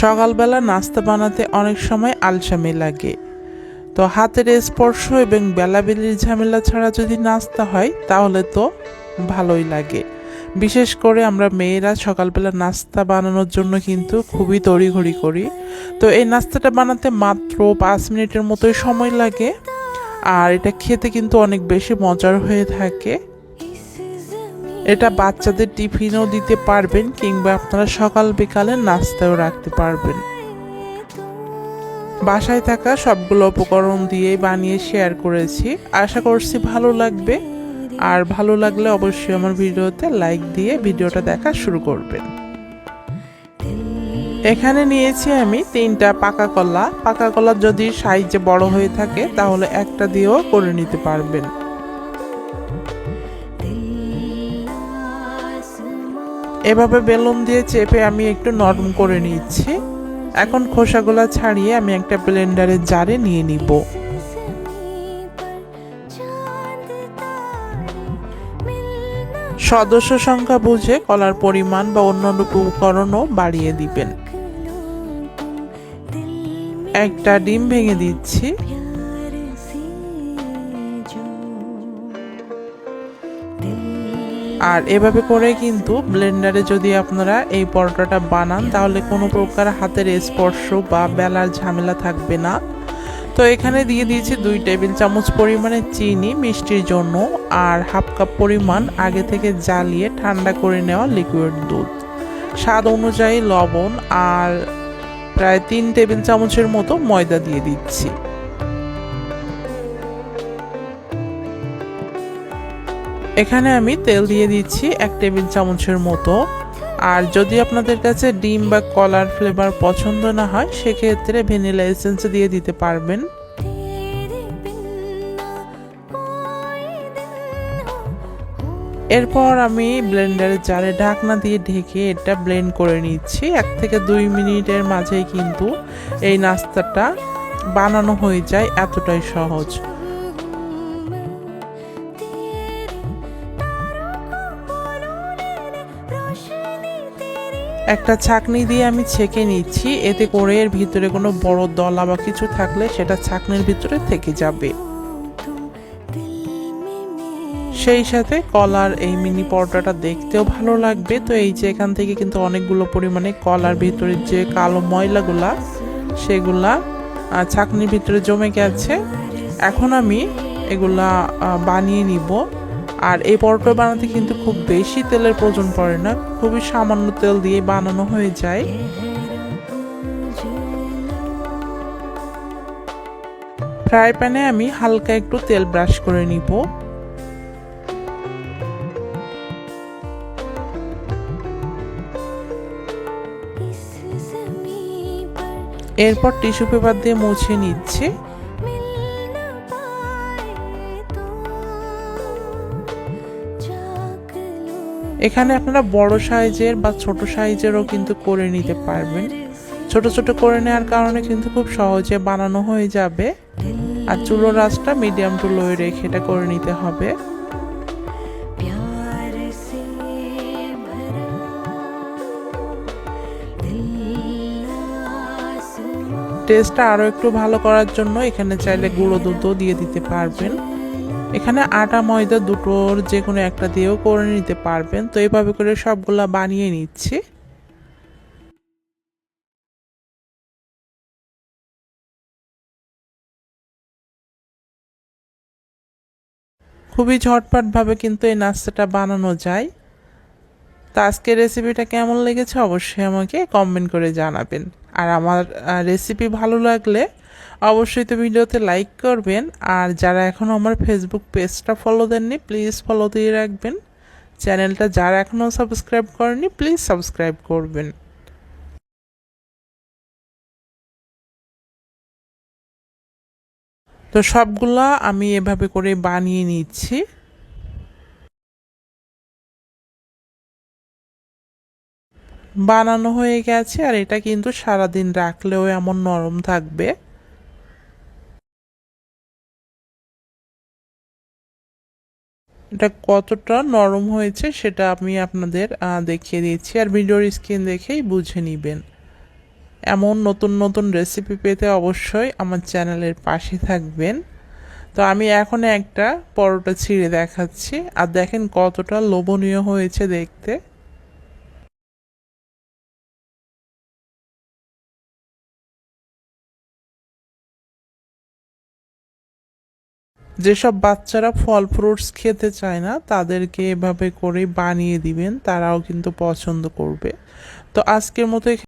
সকালবেলা নাস্তা বানাতে অনেক সময় আলসামি লাগে। তো হাতের স্পর্শ এবং বেলাবেলির ঝামেলা ছাড়া যদি নাস্তা হয়, তাহলে তো ভালোই লাগে। বিশেষ করে আমরা মেয়েরা সকালবেলা নাস্তা বানানোর জন্য কিন্তু খুবই তড়িঘড়ি করি। তো এই নাস্তাটা বানাতে মাত্র পাঁচ মিনিটের মতোই সময় লাগে। আর এটা খেতে কিন্তু অনেক বেশি মজার হয়ে থাকে। এটা বাচ্চাদের টিফিনও দিতে পারবেন কিংবা আপনারা সকাল বিকালে নাস্তাও রাখতে পারবেন। বাসায় থাকা সবগুলো উপকরণ দিয়ে বানিয়ে শেয়ার করেছি। আশা করছি ভালো লাগবে। আর ভালো লাগলে অবশ্যই আমার ভিডিওতে লাইক দিয়ে ভিডিওটা দেখা শুরু করবেন। এখানে নিয়েছি আমি তিনটা পাকা কলা। পাকা কলা যদি সাইজে বড় হয়ে থাকে, তাহলে একটা দিয়েও করে নিতে পারবেন। এভাবে বেলুন দিয়ে চেপে আমি একটু নরম করে নিচ্ছি। এখন খোসাগুলো ছাড়িয়ে আমি একটা ব্লেন্ডারের জারে নিয়ে নিব। সদস্য সংখ্যা বুঝে কলার পরিমাণ বা অন্যান্য উপকরণও বাড়িয়ে দিবেন। একটা ডিম ভেঙে দিচ্ছি। আর এভাবে করে কিন্তু ব্লেন্ডারে যদি আপনারা এই পরোটাটা বানান, তাহলে কোনো প্রকার হাতের স্পর্শ বা বেলার ঝামেলা থাকবে না। তো এখানে দিয়ে দিয়েছি দুই টেবিল চামচ পরিমাণে চিনি মিষ্টির জন্য আর হাফ কাপ পরিমাণ আগে থেকে জ্বালিয়ে ঠান্ডা করে নেওয়া লিকুইড দুধ। স্বাদ অনুযায়ী লবণ আর প্রায় তিন টেবিল চামচের মতো ময়দা দিয়ে দিচ্ছি। এখানে আমি তেল দিয়ে দিচ্ছি এক টেবিল চামচের মতো। আর যদি আপনাদের কাছে ডিম বা কলার ফ্লেভার পছন্দ না হয়, সেক্ষেত্রে ভ্যানিলা এসেন্স দিয়ে দিতে পারবেন। এরপর আমি ব্লেন্ডারের জারে ঢাকনা দিয়ে ঢেকে এটা ব্লেন্ড করে নিচ্ছি। এক থেকে দুই মিনিটের মাঝেই কিন্তু এই নাস্তাটা বানানো হয়ে যায় এতটাই সহজ। একটা ছাকনি দিয়ে আমি ছেঁকে নিচ্ছি। এতে করে এর ভিতরে কোনো বড় দলা বা কিছু থাকলে সেটা ছাকনির ভিতরে থেকে যাবে। সেই সাথে কলার এই মিনি পরোটাটা দেখতেও ভালো লাগবে। তো এই যে এখান থেকে কিন্তু অনেকগুলো পরিমাণে কলার ভিতরে যে কালো ময়লাগুলা, সেগুলা ছাকনির ভিতরে জমে গেছে। এখন আমি এগুলা বানিয়ে নিব। আর এই পরোটা বানাতে কিন্তু খুব বেশি তেলের প্রয়োজন পড়ে না, খুবই সামান্য তেল দিয়ে বানানো হয়ে যায়। ফ্রাই প্যানে আমি হালকা একটু তেল ব্রাশ করে নিব। এরপর টিস্যু পেপার দিয়ে মুছে নিচ্ছি। এখানে আপনারা বড় সাইজের বা ছোট সাইজেরও কিন্তু করে নিতে পারবেন। ছোট ছোট করে নেওয়ার কারণে কিন্তু খুব সহজে বানানো হয়ে যাবে। আর চুলো রাসটা মিডিয়াম টু লোয়ে রেখে এটা করে নিতে হবে। টেস্টটা আরও একটু ভালো করার জন্য এখানে চাইলে গুঁড়ো দুধও দিয়ে দিতে পারবেন। এখানে আটা, ময়দা দুটোর যে কোনো একটা দিয়েও করে নিতে পারবেন। তো এভাবে করে সবগুলা বানিয়ে নিচ্ছি। খুবই ঝটপট ভাবে কিন্তু এই নাস্তাটা বানানো যায়। তো আজকের রেসিপিটা কেমন লেগেছে অবশ্যই আমাকে কমেন্ট করে জানাবেন। আর আমার রেসিপি ভালো লাগলে অবশ্যই তো ভিডিওতে লাইক করবেন। আর যারা এখনও আমার ফেসবুক পেজটা ফলো দেননি প্লিজ ফলো দিয়ে রাখবেন। চ্যানেলটা যারা এখনও সাবস্ক্রাইব করেনি প্লিজ সাবস্ক্রাইব করবেন। তো সবগুলা আমি এভাবে করে বানিয়ে নিচ্ছি। বানানো হয়ে গেছে আর এটা কিন্তু সারাদিন রাখলেও এমন নরম থাকবে। এটা কতটা নরম হয়েছে সেটা আমি আপনাদের দেখিয়ে দিচ্ছি আর ভিডিওর স্ক্রিন দেখেই বুঝে নেবেন। এমন নতুন নতুন রেসিপি পেতে অবশ্যই আমার চ্যানেলের পাশে থাকবেন। তো আমি এখন একটা পরোটা ছিঁড়ে দেখাচ্ছি। আর দেখেন কতটা লোভনীয় হয়েছে দেখতে। যেসব বাচ্চারা ফল ফ্রুটস খেতে চায় না, তাদেরকে এভাবে করে বানিয়ে দিবেন, তারাও কিন্তু পছন্দ করবে। তো আজকের মতো